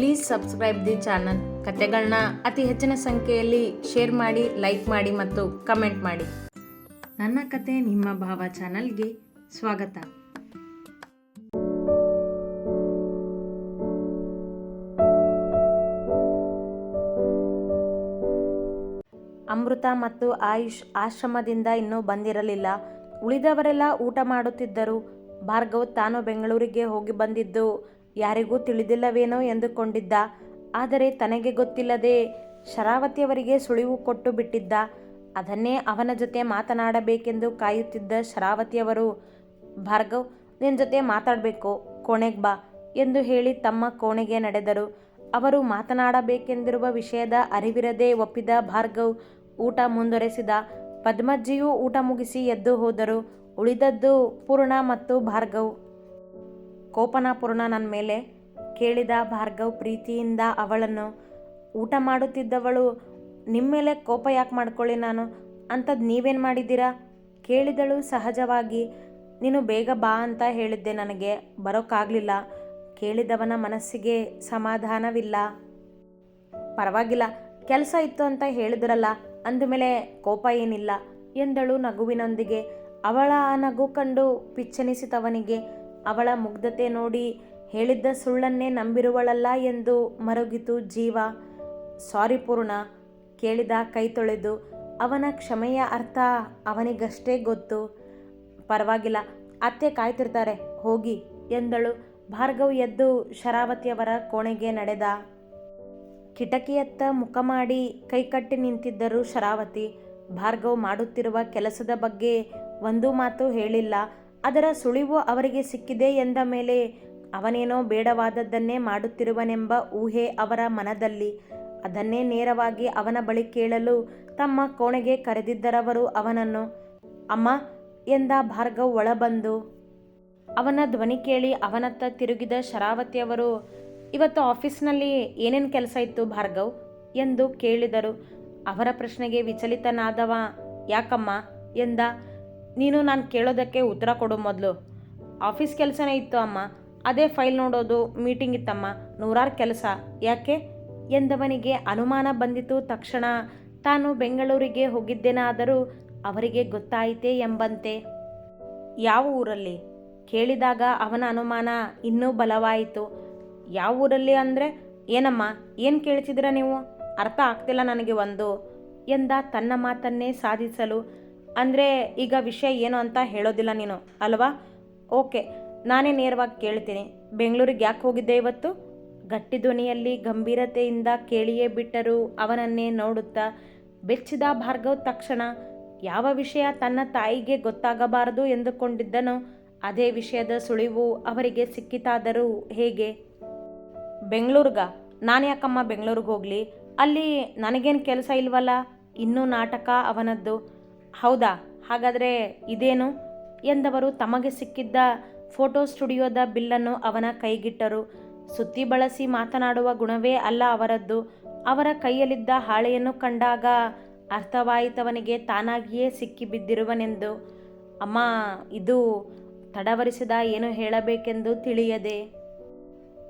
Please subscribe the channel ಕತೆಗಳನ್ನ ಅತಿ ಹೆಚ್ಚಿನ ಸಂಖ್ಯೆಯಲ್ಲಿ ಶೇರ್ ಮಾಡಿ ಲೈಕ್ ಮಾಡಿ ಮತ್ತು ಕಮೆಂಟ್ ಮಾಡಿ. ನನ್ನ ಕತೆ ನಿಮ್ಮ ಭಾವ ಚಾನಲ್ಗೆ ಸ್ವಾಗತ. ಅಮೃತ ಮತ್ತು ಆಯುಷ್ ಆಶ್ರಮದಿಂದ ಇನ್ನೂ ಬಂದಿರಲಿಲ್ಲ. ಉಳಿದವರೆಲ್ಲ ಊಟ ಮಾಡುತ್ತಿದ್ದರು. ಭಾರ್ಗವ್ ತಾನು ಬೆಂಗಳೂರಿಗೆ ಹೋಗಿ ಬಂದಿದ್ದು ಯಾರಿಗೂ ತಿಳಿದಿಲ್ಲವೇನೋ ಎಂದುಕೊಂಡಿದ್ದ. ಆದರೆ ತನಗೆ ಗೊತ್ತಿಲ್ಲದೆ ಶರಾವತಿಯವರಿಗೆ ಸುಳಿವು ಕೊಟ್ಟು ಬಿಟ್ಟಿದ್ದ. ಅದನ್ನೇ ಅವನ ಜೊತೆ ಮಾತನಾಡಬೇಕೆಂದು ಕಾಯುತ್ತಿದ್ದ ಶರಾವತಿಯವರು, ಭಾರ್ಗವ್ ನಿನ್ನ ಜೊತೆ ಮಾತಾಡಬೇಕು, ಕೋಣೆಗೆ ಬಾ ಎಂದು ಹೇಳಿ ತಮ್ಮ ಕೋಣೆಗೆ ನಡೆದರು. ಅವರು ಮಾತನಾಡಬೇಕೆಂದಿರುವ ವಿಷಯದ ಅರಿವಿರದೆ ಒಪ್ಪಿದ ಭಾರ್ಗವ್ ಊಟ ಮುಂದುವರೆಸಿದ. ಪದ್ಮಜ್ಜಿಯೂ ಊಟ ಮುಗಿಸಿ ಎದ್ದು ಹೋದರು. ಉಳಿದದ್ದು ಪೂರ್ಣ ಮತ್ತು ಭಾರ್ಗವ್ ಕೋಪನ ಪೂರ್ಣ ನನ್ನ ಮೇಲೆ ಕೇಳಿದ ಭಾರ್ಗವ್ ಪ್ರೀತಿಯಿಂದ ಅವಳನ್ನು ಊಟ ಮಾಡುತ್ತಿದ್ದವಳು ನಿಮ್ಮ ಮೇಲೆ ಕೋಪ ಯಾಕೆ ಮಾಡ್ಕೊಳ್ಳಿ ನಾನು? ಅಂಥದ್ದು ನೀವೇನು ಮಾಡಿದ್ದೀರಾ? ಕೇಳಿದಳು ಸಹಜವಾಗಿ, ನೀನು ಬೇಗ ಬಾ ಅಂತ ಹೇಳಿದ್ದೆ ನನಗೆ ಬರೋಕ್ಕಾಗಲಿಲ್ಲ ಕೇಳಿದವನ ಮನಸ್ಸಿಗೆ ಸಮಾಧಾನವಿಲ್ಲ. ಪರವಾಗಿಲ್ಲ, ಕೆಲಸ ಇತ್ತು ಅಂತ ಹೇಳಿದ್ರಲ್ಲ, ಅಂದಮೇಲೆ ಕೋಪ ಏನಿಲ್ಲ ಎಂದಳು ನಗುವಿನೊಂದಿಗೆ. ಅವಳ ಆ ನಗು ಕಂಡು ಪಿಚ್ಚನಿಸಿತವನಿಗೆ ಅವಳ ಮುಗ್ಧತೆ ನೋಡಿ ಹೇಳಿದ್ದ ಸುಳ್ಳನ್ನೇ ನಂಬಿರುವಳಲ್ಲ ಎಂದು ಮರುಗಿತು ಜೀವ. ಸಾರಿ ಪೂರ್ಣ, ಕೇಳಿದ ಕೈ ತೊಳೆದು. ಅವನ ಕ್ಷಮೆಯ ಅರ್ಥ ಅವನಿಗಷ್ಟೇ ಗೊತ್ತು. ಪರವಾಗಿಲ್ಲ, ಅತ್ತೆ ಕಾಯ್ತಿರ್ತಾರೆ, ಹೋಗಿ, ಎಂದಳು. ಭಾರ್ಗವ್ ಎದ್ದು ಶರಾವತಿಯವರ ಕೋಣೆಗೆ ನಡೆದ. ಕಿಟಕಿಯತ್ತ ಮುಖ ಮಾಡಿ ಕೈಕಟ್ಟಿ ನಿಂತಿದ್ದರು ಶರಾವತಿ. ಭಾರ್ಗವ್ ಮಾಡುತ್ತಿರುವ ಕೆಲಸದ ಬಗ್ಗೆ ಒಂದು ಮಾತು ಹೇಳಿಲ್ಲ. ಅದರ ಸುಳಿವು ಅವರಿಗೆ ಸಿಕ್ಕಿದೆ ಎಂದ ಮೇಲೆ ಅವನೇನೋ ಬೇಡವಾದದ್ದನ್ನೇ ಮಾಡುತ್ತಿರುವನೆಂಬ ಊಹೆ ಅವರ ಮನದಲ್ಲಿ. ಅದನ್ನೇ ನೇರವಾಗಿ ಅವನ ಬಳಿ ಕೇಳಲು ತಮ್ಮ ಕೋಣೆಗೆ ಕರೆದಿದ್ದರವರು ಅವನನ್ನು. ಅಮ್ಮ, ಎಂದ ಭಾರ್ಗವ್ ಒಳಬಂದು. ಅವನ ಧ್ವನಿ ಕೇಳಿ ಅವನತ್ತ ತಿರುಗಿದ ಶರಾವತಿಯವರು, ಇವತ್ತು ಆಫೀಸ್ನಲ್ಲಿ ಏನೇನು ಕೆಲಸ ಇತ್ತು ಭಾರ್ಗವ್? ಎಂದು ಕೇಳಿದರು. ಅವರ ಪ್ರಶ್ನೆಗೆ ವಿಚಲಿತನಾದವ, ಯಾಕಮ್ಮ? ಎಂದ ನೀನು ನಾನು ಕೇಳೋದಕ್ಕೆ ಉತ್ತರ ಕೊಡು ಮೊದಲು. ಆಫೀಸ್ ಕೆಲಸನೇ ಇತ್ತು ಅಮ್ಮ. ಅದೇ ಫೈಲ್ ನೋಡೋದು, ಮೀಟಿಂಗ್ ಇತ್ತಮ್ಮ. ನೂರಾರು ಕೆಲಸ. ಯಾಕೆ? ಎಂದವನಿಗೆ ಅನುಮಾನ ಬಂದಿತು ತಕ್ಷಣ. ತಾನು ಬೆಂಗಳೂರಿಗೆ ಹೋಗಿದ್ದೇನಾದರೂ ಅವರಿಗೆ ಗೊತ್ತಾಯಿತೇ ಎಂಬಂತೆ. ಯಾವ ಊರಲ್ಲಿ? ಕೇಳಿದಾಗ ಅವನ ಅನುಮಾನ ಇನ್ನೂ ಬಲವಾಯಿತು. ಯಾವ ಊರಲ್ಲಿ ಅಂದರೆ? ಏನಮ್ಮ? ಏನು ಕೇಳ್ತಿದ್ರ ನೀವು? ಅರ್ಥ ಆಗ್ತಿಲ್ಲ ನನಗೆ ಒಂದು. ಎಂದ ತನ್ನ ಮಾತನ್ನೇ ಸಾಧಿಸಲು ಅಂದರೆ ಈಗ ವಿಷಯ ಏನು ಅಂತ ಹೇಳೋದಿಲ್ಲ ನೀನು, ಅಲ್ವಾ? ಓಕೆ, ನಾನೇ ನೇರವಾಗಿ ಕೇಳ್ತೀನಿ. ಬೆಂಗಳೂರಿಗೆ ಯಾಕೆ ಹೋಗಿದ್ದೆ ಇವತ್ತು? ಗಟ್ಟಿ ಧ್ವನಿಯಲ್ಲಿ ಗಂಭೀರತೆಯಿಂದ ಕೇಳಿಯೇ ಬಿಟ್ಟರು ಅವನನ್ನೇ ನೋಡುತ್ತಾ. ಬೆಚ್ಚಿದ ಭಾರ್ಗವ್ ತಕ್ಷಣ, ಯಾವ ವಿಷಯ ತನ್ನ ತಾಯಿಗೆ ಗೊತ್ತಾಗಬಾರದು ಎಂದುಕೊಂಡಿದ್ದನೋ, ಅದೇ ವಿಷಯದ ಸುಳಿವು ಅವರಿಗೆ ಸಿಕ್ಕಿತಾದರೂ ಹೇಗೆ? ಬೆಂಗಳೂರ್ಗ? ನಾನು ಯಾಕಮ್ಮ ಬೆಂಗಳೂರಿಗೆ ಹೋಗಲಿ? ಅಲ್ಲಿ ನನಗೇನು ಕೆಲಸ ಇಲ್ವಲ್ಲ? ಇನ್ನೂ ನಾಟಕ ಅವನದ್ದು. ಹೌದಾ? ಹಾಗಾದರೆ ಇದೇನು? ಎಂದವರು ತಮಗೆ ಸಿಕ್ಕಿದ್ದ ಫೋಟೋ ಸ್ಟುಡಿಯೋದ ಬಿಲ್ಲನ್ನು ಅವನ ಕೈಗಿಟ್ಟರು. ಸುತ್ತಿ ಬಳಸಿ ಮಾತನಾಡುವ ಗುಣವೇ ಅಲ್ಲ ಅವರದ್ದು. ಅವರ ಕೈಯಲ್ಲಿದ್ದ ಹಾಳೆಯನ್ನು ಕಂಡಾಗ ಅರ್ಥವಾಯಿತವನಿಗೆ ತಾನಾಗಿಯೇ ಸಿಕ್ಕಿ ಬಿದ್ದಿರುವನೆಂದು ಅಮ್ಮ, ಇದು ತಡವರಿಸಿದ ಏನು ಹೇಳಬೇಕೆಂದು ತಿಳಿಯದೆ.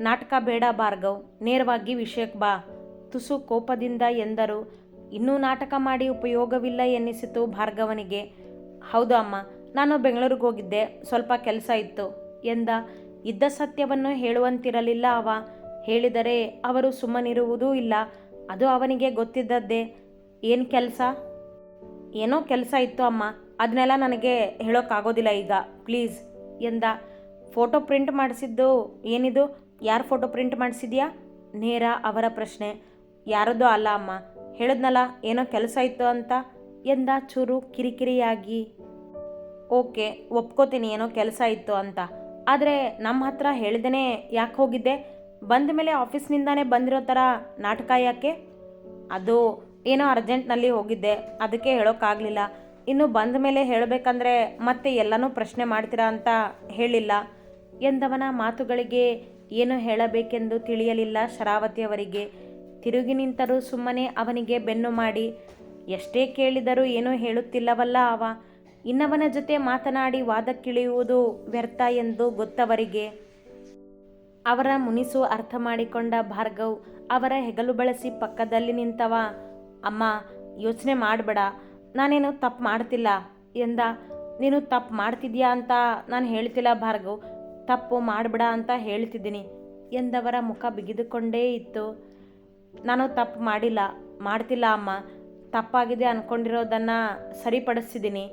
ನಾಟಕ ಬೇಡ ಭಾರ್ಗವ್, ನೇರವಾಗಿ ವಿಷಯಕ್ಕೆ ಬಾ. ತುಸು ಕೋಪದಿಂದ ಎಂದರು. ಇನ್ನೂ ನಾಟಕ ಮಾಡಿ ಉಪಯೋಗವಿಲ್ಲ ಎನ್ನಿಸಿತು ಭಾರ್ಗವನಿಗೆ. ಹೌದು ಅಮ್ಮ, ನಾನು ಬೆಂಗಳೂರಿಗೆ ಹೋಗಿದ್ದೆ, ಸ್ವಲ್ಪ ಕೆಲಸ ಇತ್ತು ಎಂದ. ಇದ್ದ ಸತ್ಯವನ್ನು ಹೇಳುವಂತಿರಲಿಲ್ಲ ಅವ. ಹೇಳಿದರೆ ಅವರು ಸುಮ್ಮನಿರುವುದೂ ಇಲ್ಲ. ಅದು ಅವನಿಗೆ ಗೊತ್ತಿದ್ದದ್ದೇ. ಏನು ಕೆಲಸ? ಏನೋ ಕೆಲಸ ಇತ್ತು ಅಮ್ಮ. ಅದನ್ನೆಲ್ಲ ನನಗೆ ಹೇಳೋಕ್ಕಾಗೋದಿಲ್ಲ ಈಗ, ಪ್ಲೀಸ್ ಎಂದ. ಫೋಟೋ ಪ್ರಿಂಟ್ ಮಾಡಿಸಿದ್ದು ಏನಿದು? ಯಾರು ಫೋಟೋ ಪ್ರಿಂಟ್ ಮಾಡಿಸಿದ್ಯಾ? ನೇರ ಅವರ ಪ್ರಶ್ನೆ. ಯಾರದ್ದೋ ಅಲ್ಲ ಅಮ್ಮ. ಹೇಳಿದ್ನಲ್ಲ, ಏನೋ ಕೆಲಸ ಇತ್ತು ಅಂತ? ಎಂದ ಚೂರು ಕಿರಿಕಿರಿಯಾಗಿ. ಓಕೆ, ಒಪ್ಕೋತೀನಿ ಏನೋ ಕೆಲಸ ಇತ್ತು ಅಂತ. ಆದರೆ ನಮ್ಮ ಹತ್ರ ಹೇಳ್ದೇ ಯಾಕೆ ಹೋಗಿದ್ದೆ? ಬಂದ ಮೇಲೆ ಆಫೀಸ್ನಿಂದಾನೇ ಬಂದಿರೋ ಥರ ನಾಟಕ ಯಾಕೆ? ಅದು ಏನೋ ಅರ್ಜೆಂಟ್ನಲ್ಲಿ ಹೋಗಿದ್ದೆ, ಅದಕ್ಕೆ ಹೇಳೋಕ್ಕಾಗಲಿಲ್ಲ ಇನ್ನು ಬಂದ ಮೇಲೆ ಹೇಳಬೇಕಂದ್ರೆ ಮತ್ತೆ ಎಲ್ಲನೂ ಪ್ರಶ್ನೆ ಮಾಡ್ತೀರಾ ಅಂತ ಹೇಳಿಲ್ಲ. ಎಂದವನ ಮಾತುಗಳಿಗೆ ಏನು ಹೇಳಬೇಕೆಂದು ತಿಳಿಯಲಿಲ್ಲ ಶರಾವತಿಯವರಿಗೆ ತಿರುಗಿ ನಿಂತರೂ ಸುಮ್ಮನೆ ಅವನಿಗೆ ಬೆನ್ನು ಮಾಡಿ, ಎಷ್ಟೇ ಕೇಳಿದರೂ ಏನೂ ಹೇಳುತ್ತಿಲ್ಲವಲ್ಲ ಅವ. ಇನ್ನವನ ಜೊತೆ ಮಾತನಾಡಿ ವಾದಕ್ಕಿಳಿಯುವುದು ವ್ಯರ್ಥ ಎಂದು ಗೊತ್ತವರಿಗೆ. ಅವರ ಮುನಿಸು ಅರ್ಥ ಮಾಡಿಕೊಂಡ ಭಾರ್ಗವ್, ಅವರ ಹೆಗಲು ಬಳಸಿ ಪಕ್ಕದಲ್ಲಿ ನಿಂತವ. ಅಮ್ಮ, ಯೋಚನೆ ಮಾಡಬೇಡ. ನಾನೇನು ತಪ್ಪು ಮಾಡ್ತಿಲ್ಲ? ಎಂದ. ನೀನು ತಪ್ಪು ಮಾಡ್ತಿದ್ಯಾ ಅಂತ ನಾನು ಹೇಳ್ತಿಲ್ಲ ಭಾರ್ಗವ್. ತಪ್ಪು ಮಾಡಬೇಡ ಅಂತ ಹೇಳ್ತಿದ್ದೀನಿ. ಎಂದವರ ಮುಖ ಬಿಗಿದುಕೊಂಡೇ ಇತ್ತು. ನಾನು ತಪ್ಪು ಮಾಡಿಲ್ಲ, ಮಾಡ್ತಿಲ್ಲ ಅಮ್ಮ. ತಪ್ಪಾಗಿದೆ ಅಂದ್ಕೊಂಡಿರೋದನ್ನು ಸರಿಪಡಿಸಿದ್ದೀನಿ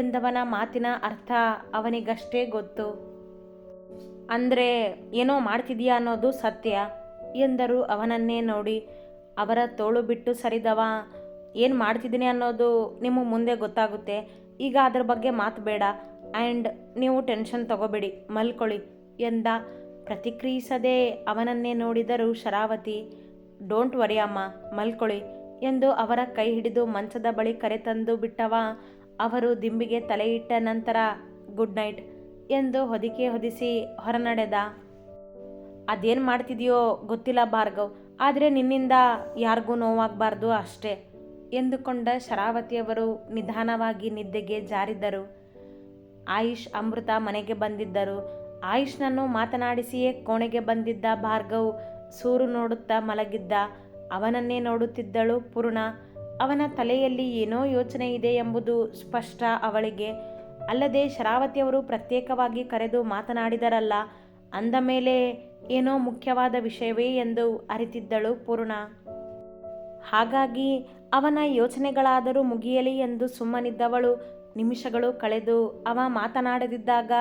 ಎಂದವನ ಮಾತಿನ ಅರ್ಥ ಅವನಿಗಷ್ಟೇ ಗೊತ್ತು. ಅಂದರೆ ಏನೋ ಮಾಡ್ತಿದೀಯಾ ಅನ್ನೋದು ಸತ್ಯ ಎಂದರು ಅವನನ್ನೇ ನೋಡಿ. ಅವರ ತೋಳು ಬಿಟ್ಟು ಸರಿದವ, ಏನು ಮಾಡ್ತಿದ್ದೀನಿ ಅನ್ನೋದು ನಿಮ್ಮ ಮುಂದೆ ಗೊತ್ತಾಗುತ್ತೆ. ಈಗ ಅದ್ರ ಬಗ್ಗೆ ಮಾತು ಬೇಡ. ಆ್ಯಂಡ್ ನೀವು ಟೆನ್ಷನ್ ತಗೋಬೇಡಿ, ಮಲ್ಕೊಳ್ಳಿ ಎಂದ. ಪ್ರತಿಕ್ರಿಯಿಸದೆ ಅವನನ್ನೇ ನೋಡಿದರು ಶರಾವತಿ. ಡೋಂಟ್ ವರಿ ಅಮ್ಮ, ಮಲ್ಕೊಳ್ಳಿ ಎಂದು ಅವರ ಕೈ ಹಿಡಿದು ಮಂಚದ ಬಳಿ ಕರೆತಂದು ಬಿಟ್ಟವ. ಅವರು ದಿಂಬಿಗೆ ತಲೆಯಿಟ್ಟ ನಂತರ, ಗುಡ್ ನೈಟ್ ಎಂದು ಹೊದಿಕೆ ಹೊದಿಸಿ ಹೊರನಡೆದ. ಅದೇನು ಮಾಡ್ತಿದೆಯೋ ಗೊತ್ತಿಲ್ಲ ಭಾರ್ಗವ್, ಆದರೆ ನಿನ್ನಿಂದ ಯಾರಿಗೂ ನೋವಾಗಬಾರ್ದು ಅಷ್ಟೇ ಎಂದುಕೊಂಡ ಶರಾವತಿಯವರು ನಿಧಾನವಾಗಿ ನಿದ್ದೆಗೆ ಜಾರಿದ್ದರು. ಆಯುಷ್ ಅಮೃತ ಮನೆಗೆ ಬಂದಿದ್ದರು. ಆಯುಷ್ನನ್ನು ಮಾತನಾಡಿಸಿಯೇ ಕೋಣೆಗೆ ಬಂದಿದ್ದ ಭಾರ್ಗವ್ ಸೂರು ನೋಡುತ್ತಾ ಮಲಗಿದ್ದ. ಅವನನ್ನೇ ನೋಡುತ್ತಿದ್ದಳು ಪೂರ್ಣ. ಅವನ ತಲೆಯಲ್ಲಿ ಏನೋ ಯೋಚನೆ ಇದೆ ಎಂಬುದು ಸ್ಪಷ್ಟ ಅವಳಿಗೆ. ಅಲ್ಲದೆ ಶರಾವತಿಯವರು ಪ್ರತ್ಯೇಕವಾಗಿ ಕರೆದು ಮಾತನಾಡಿದರಲ್ಲ, ಅಂದ ಮೇಲೆ ಏನೋ ಮುಖ್ಯವಾದ ವಿಷಯವೇ ಎಂದು ಅರಿತಿದ್ದಳು ಪೂರ್ಣ. ಹಾಗಾಗಿ ಅವನ ಯೋಚನೆಗಳಾದರೂ ಮುಗಿಯಲಿ ಎಂದು ಸುಮ್ಮನಿದ್ದವಳು. ನಿಮಿಷಗಳು ಕಳೆದು ಅವ ಮಾತನಾಡದಿದ್ದಾಗ,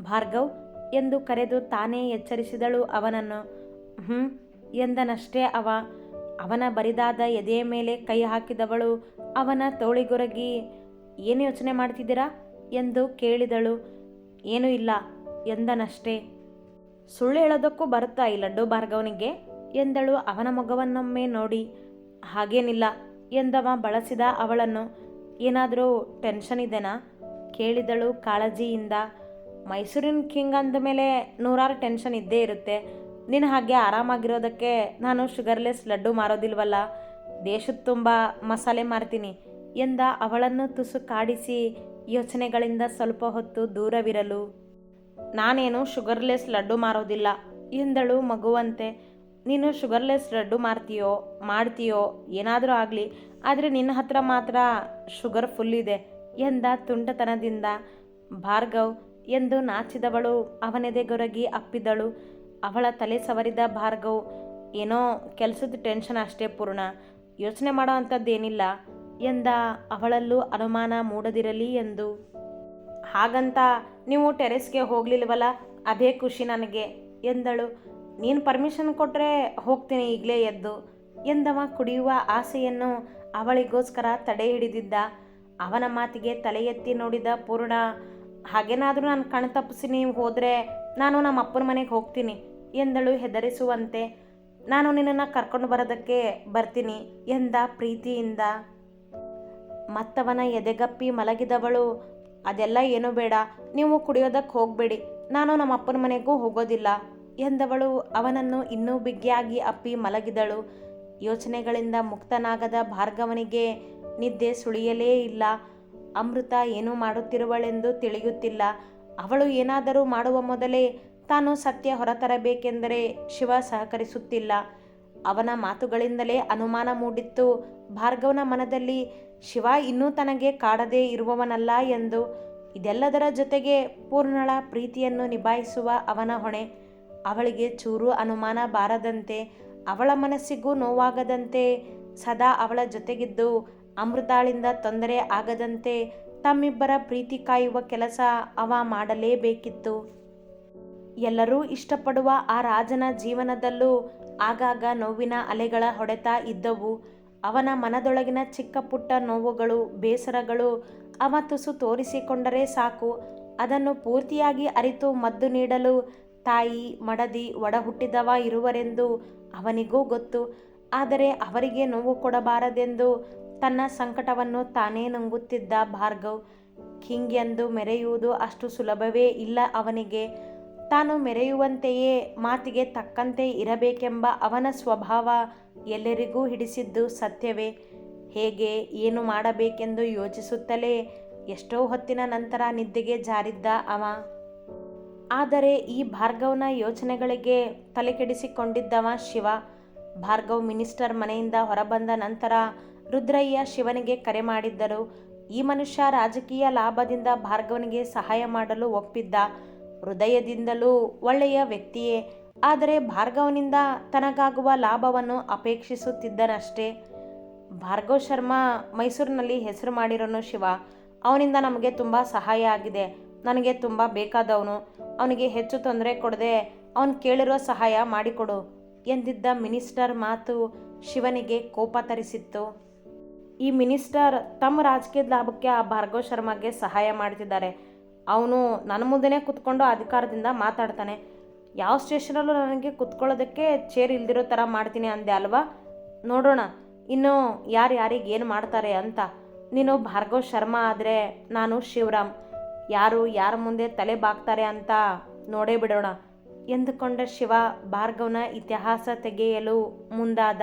ಭಾರ್ಗವ್ ಎಂದು ಕರೆದು ತಾನೇ ಎಚ್ಚರಿಸಿದಳು ಅವನನ್ನು. ಹ್ಞೂ ಎಂದನಷ್ಟೇ ಅವ. ಅವನ ಬರಿದಾದ ಎದೆಯ ಮೇಲೆ ಕೈ ಹಾಕಿದವಳು ಅವನ ತೋಳಿಗೊರಗಿ, ಏನು ಯೋಚನೆ ಮಾಡ್ತಿದ್ದೀರಾ? ಎಂದು ಕೇಳಿದಳು. ಏನೂ ಇಲ್ಲ, ಎಂದನಷ್ಟೇ. ಸುಳ್ಳು ಹೇಳೋದಕ್ಕೂ ಬರುತ್ತಾ ಈ ಲಡ್ಡು ಭಾರ್ಗವನಿಗೆ? ಎಂದಳು ಅವನ ಮೊಗವನ್ನೊಮ್ಮೆ ನೋಡಿ. ಹಾಗೇನಿಲ್ಲ, ಎಂದವ ಬಳಸಿದ ಅವಳನ್ನು. ಏನಾದರೂ ಟೆನ್ಷನ್ ಇದೆನಾ? ಕೇಳಿದಳು ಕಾಳಜಿಯಿಂದ. ಮೈಸೂರಿನ ಕಿಂಗ್ ಅಂದಮೇಲೆ ನೂರಾರು ಟೆನ್ಷನ್ ಇದ್ದೇ ಇರುತ್ತೆ. ನೀನು ಹಾಗೆ ಆರಾಮಾಗಿರೋದಕ್ಕೆ ನಾನು ಶುಗರ್ಲೆಸ್ ಲಡ್ಡು ಮಾರೋದಿಲ್ವಲ್ಲ? ದೇಶದ ತುಂಬ ಮಸಾಲೆ ಮಾರ್ತೀನಿ ಎಂದ ಅವಳನ್ನು ತುಸು ಕಾಡಿಸಿ ಯೋಚನೆಗಳಿಂದ ಸ್ವಲ್ಪ ಹೊತ್ತು ದೂರವಿರಲು. ನಾನೇನು ಶುಗರ್ಲೆಸ್ ಲಡ್ಡು ಮಾರೋದಿಲ್ಲ ಎಂದಳು ಮಗುವಂತೆ. ನೀನು ಶುಗರ್ಲೆಸ್ ಲಡ್ಡು ಮಾರ್ತೀಯೋ, ಮಾಡ್ತೀಯೋ, ಏನಾದರೂ ಆಗಲಿ, ಆದರೆ ನಿನ್ನ ಹತ್ರ ಮಾತ್ರ ಶುಗರ್ ಫುಲ್ ಇದೆ ಎಂದ ತುಂಟತನದಿಂದ. ಭಾರ್ಗವ್ ಎಂದು ನಾಚಿದವಳು ಅವನೆದೆಗೊರಗಿ ಅಪ್ಪಿದಳು. ಅವಳ ತಲೆ ಸವರಿದ ಭಾರ್ಗವ್ ಏನೋ ಕೆಲಸದ ಟೆನ್ಷನ್ ಅಷ್ಟೇ ಪೂರ್ಣ. ಯೋಚನೆ ಮಾಡೋ ಅಂಥದ್ದೇನಿಲ್ಲ ಎಂದ ಅವಳಲ್ಲೂ ಅನುಮಾನ ಮೂಡದಿರಲಿ ಎಂದು. ಹಾಗಂತ ನೀವು ಟೆರೆಸ್ಗೆ ಹೋಗ್ಲಿಲ್ವಲ್ಲ ಅದೇ ಖುಷಿ ನನಗೆ ಎಂದಳು. ನೀನು ಪರ್ಮಿಷನ್ ಕೊಟ್ಟರೆ ಹೋಗ್ತೀನಿ ಈಗಲೇ ಎದ್ದು ಎಂದವ ಕುಡಿಯುವ ಆಸೆಯನ್ನು ಅವಳಿಗೋಸ್ಕರ ತಡೆ ಹಿಡಿದಿದ್ದ. ಅವನ ಮಾತಿಗೆ ತಲೆ ಎತ್ತಿ ನೋಡಿದ ಪೂರ್ಣ, ಹಾಗೇನಾದರೂ ನಾನು ಕಣ್ತಪ್ಪಿಸಿ ನೀವು ಹೋದರೆ ನಾನು ನಮ್ಮ ಅಪ್ಪನ ಮನೆಗೆ ಹೋಗ್ತೀನಿ. ಎಂದಳು ಹೆದರಿಸುವಂತೆ. ನಾನು ನಿನ್ನನ್ನು ಕರ್ಕೊಂಡು ಬರೋದಕ್ಕೆ ಬರ್ತೀನಿ ಎಂದ ಪ್ರೀತಿಯಿಂದ. ಮತ್ತವನ ಎದೆಗಪ್ಪಿ ಮಲಗಿದವಳು. ಅದೆಲ್ಲ ಏನೂ ಬೇಡ. ನೀವು ಕುಡಿಯೋದಕ್ಕೆ ಹೋಗಬೇಡಿ. ನಾನು ನಮ್ಮ ಅಪ್ಪನ ಮನೆಗೂ ಹೋಗೋದಿಲ್ಲ ಎಂದವಳು. ಅವನನ್ನು ಇನ್ನೂ ಬಿಗಿಯಾಗಿ ಅಪ್ಪಿ ಮಲಗಿದಳು. ಯೋಚನೆಗಳಿಂದ ಮುಕ್ತನಾಗದ ಭಾರ್ಗವನಿಗೆ ನಿದ್ದೆ ಸುಳಿಯಲೇ ಇಲ್ಲ. ಅಮೃತ ಏನು ಮಾಡುತ್ತಿರುವಳೆಂದು ತಿಳಿಯುತ್ತಿಲ್ಲ. ಅವಳು ಏನಾದರೂ ಮಾಡುವ ಮೊದಲೇ ತಾನು ಸತ್ಯ ಹೊರತರಬೇಕೆಂದರೆ ಶಿವ ಸಹಕರಿಸುತ್ತಿಲ್ಲ. ಅವನ ಮಾತುಗಳಿಂದಲೇ ಅನುಮಾನ ಮೂಡಿತ್ತು. ಭಾರ್ಗವನ ಮನದಲ್ಲಿ, ಶಿವ ಇನ್ನೂ ತನಗೆ ಕಾಡದೇ ಇರುವವನಲ್ಲ ಎಂದು. ಇದೆಲ್ಲದರ ಜೊತೆಗೆ ಪೂರ್ಣಳ ಪ್ರೀತಿಯನ್ನು ನಿಭಾಯಿಸುವ ಅವನ ಹೊಣೆ. ಅವಳಿಗೆ ಚೂರು ಅನುಮಾನ ಬಾರದಂತೆ, ಅವಳ ಮನಸ್ಸಿಗೂ ನೋವಾಗದಂತೆ, ಸದಾ ಅವಳ ಜೊತೆಗಿದ್ದು, ಅಮೃತಾಳಿಂದ ತೊಂದರೆ ಆಗದಂತೆ ತಮ್ಮಿಬ್ಬರ ಪ್ರೀತಿ ಕಾಯುವ ಕೆಲಸ ಅವ ಮಾಡಲೇಬೇಕಿತ್ತು. ಎಲ್ಲರೂ ಇಷ್ಟಪಡುವ ಆ ರಾಜನ ಜೀವನದಲ್ಲೂ ಆಗಾಗ ನೋವಿನ ಅಲೆಗಳ ಹೊಡೆತ ಇದ್ದವು. ಅವನ ಮನದೊಳಗಿನ ಚಿಕ್ಕ ಪುಟ್ಟ ನೋವುಗಳು, ಬೇಸರಗಳು ಅವ ತುಸು ತೋರಿಸಿಕೊಂಡರೆ ಸಾಕು. ಅದನ್ನು ಪೂರ್ತಿಯಾಗಿ ಅರಿತು ಮದ್ದು ನೀಡಲು ತಾಯಿ, ಮಡದಿ, ಒಡಹುಟ್ಟಿದವ ಇರುವರೆಂದು ಅವನಿಗೂ ಗೊತ್ತು. ಆದರೆ ಅವರಿಗೆ ನೋವು ಕೊಡಬಾರದೆಂದು ತನ್ನ ಸಂಕಟವನ್ನು ತಾನೇ ನುಂಗುತ್ತಿದ್ದ ಭಾರ್ಗವ್ ಕಿಂಗ್ ಎಂದು ಮೆರೆಯುವುದು ಅಷ್ಟು ಸುಲಭವೇ ಇಲ್ಲ ಅವನಿಗೆ. ತಾನು ಮೆರೆಯುವಂತೆಯೇ ಮಾತಿಗೆ ತಕ್ಕಂತೆ ಇರಬೇಕೆಂಬ ಅವನ ಸ್ವಭಾವ ಎಲ್ಲರಿಗೂ ಹಿಡಿಸಿದ್ದು ಸತ್ಯವೇ. ಹೇಗೆ, ಏನು ಮಾಡಬೇಕೆಂದು ಯೋಚಿಸುತ್ತಲೇ ಎಷ್ಟೋ ಹೊತ್ತಿನ ನಂತರ ನಿದ್ದೆಗೆ ಜಾರಿದ್ದ ಅವ. ಆದರೆ ಈ ಭಾರ್ಗವ್ನ ಯೋಚನೆಗಳಿಗೆ ತಲೆಕೆಡಿಸಿಕೊಂಡಿದ್ದವ ಶಿವ. ಭಾರ್ಗವ್ ಮಿನಿಸ್ಟರ್ ಮನೆಯಿಂದ ಹೊರಬಂದ ನಂತರ ರುದ್ರಯ್ಯ ಶಿವನಿಗೆ ಕರೆ ಮಾಡಿದ್ದರು. ಈ ಮನುಷ್ಯ ರಾಜಕೀಯ ಲಾಭದಿಂದ ಭಾರ್ಗವನಿಗೆ ಸಹಾಯ ಮಾಡಲು ಒಪ್ಪಿದ್ದ. ಹೃದಯದಿಂದಲೂ ಒಳ್ಳೆಯ ವ್ಯಕ್ತಿಯೇ. ಆದರೆ ಭಾರ್ಗವನಿಂದ ತನಗಾಗುವ ಲಾಭವನ್ನು ಅಪೇಕ್ಷಿಸುತ್ತಿದ್ದನಷ್ಟೇ. ಭಾರ್ಗವ್ ಶರ್ಮಾ ಮೈಸೂರಿನಲ್ಲಿ ಹೆಸರು ಮಾಡಿರೋನು ಶಿವ. ಅವನಿಂದ ನಮಗೆ ತುಂಬ ಸಹಾಯ ಆಗಿದೆ. ನನಗೆ ತುಂಬ ಬೇಕಾದವನು. ಅವನಿಗೆ ಹೆಚ್ಚು ತೊಂದರೆ ಕೊಡದೆ ಅವನು ಕೇಳಿರೋ ಸಹಾಯ ಮಾಡಿಕೊಡು ಎಂದಿದ್ದ ಮಿನಿಸ್ಟರ್ ಮಾತು ಶಿವನಿಗೆ ಕೋಪ ತರಿಸಿತ್ತು. ಈ ಮಿನಿಸ್ಟರ್ ತಮ್ಮ ರಾಜಕೀಯದ ಲಾಭಕ್ಕೆ ಆ ಭಾರ್ಗವ್ ಶರ್ಮಾಗೆ ಸಹಾಯ ಮಾಡ್ತಿದ್ದಾರೆ. ಅವನು ನನ್ನ ಮುಂದೆನೇ ಕುತ್ಕೊಂಡು ಅಧಿಕಾರದಿಂದ ಮಾತಾಡ್ತಾನೆ. ಯಾವ ಸ್ಟೇಷನಲ್ಲೂ ನನಗೆ ಕುತ್ಕೊಳ್ಳೋದಕ್ಕೆ ಚೇರ್ ಇಲ್ದಿರೋ ಥರ ಮಾಡ್ತೀನಿ ಅಂದೆ ಅಲ್ವಾ? ನೋಡೋಣ, ಇನ್ನು ಯಾರು ಯಾರಿಗೆ ಏನು ಮಾಡ್ತಾರೆ ಅಂತ. ನೀನು ಭಾರ್ಗವ್ ಶರ್ಮಾ ಆದರೆ ನಾನು ಶಿವರಾಮ್. ಯಾರು ಯಾರ ಮುಂದೆ ತಲೆ ಬಾಗ್ತಾರೆ ಅಂತ ನೋಡೇ ಬಿಡೋಣ. ಎಂದುಕೊಂಡ ಶಿವ ಭಾರ್ಗವನ ಇತಿಹಾಸ ತೆಗೆಯಲು ಮುಂದಾದ